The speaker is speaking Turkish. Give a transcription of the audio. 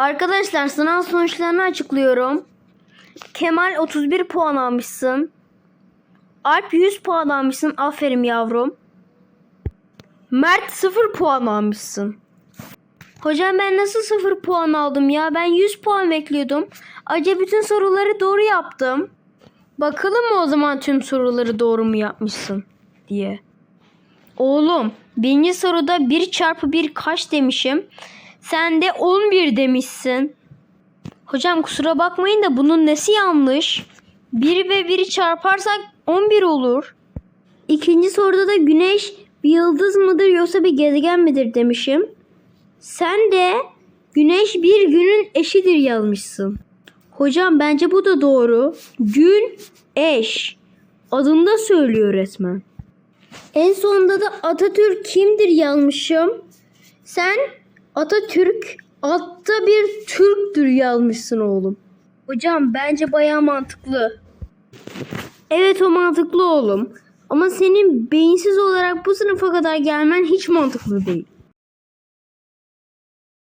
Arkadaşlar sınav sonuçlarını açıklıyorum. Kemal 31 puan almışsın. Alp 100 puan almışsın. Aferin yavrum. Mert 0 puan almışsın. Hocam ben nasıl 0 puan aldım ya? Ben 100 puan bekliyordum. Acaba bütün soruları doğru yaptım. Bakalım mı o zaman tüm soruları doğru mu yapmışsın diye. Oğlum birinci soruda 1 çarpı 1 kaç demişim. Sen de 11 demişsin. Hocam kusura bakmayın da bunun nesi yanlış? 1 ve 1'i çarparsak 11 olur. İkinci soruda da güneş bir yıldız mıdır yoksa bir gezegen midir demişim. Sen de güneş bir günün eşidir yazmışsın. Hocam bence bu da doğru. Gün eş. Adında söylüyor resmen. En sonunda da Atatürk kimdir yazmışım. Sen Atatürk atta bir Türktür yazmışsın oğlum. Hocam bence baya mantıklı. Evet o mantıklı oğlum. Ama senin beyinsiz olarak bu sınıfa kadar gelmen hiç mantıklı değil.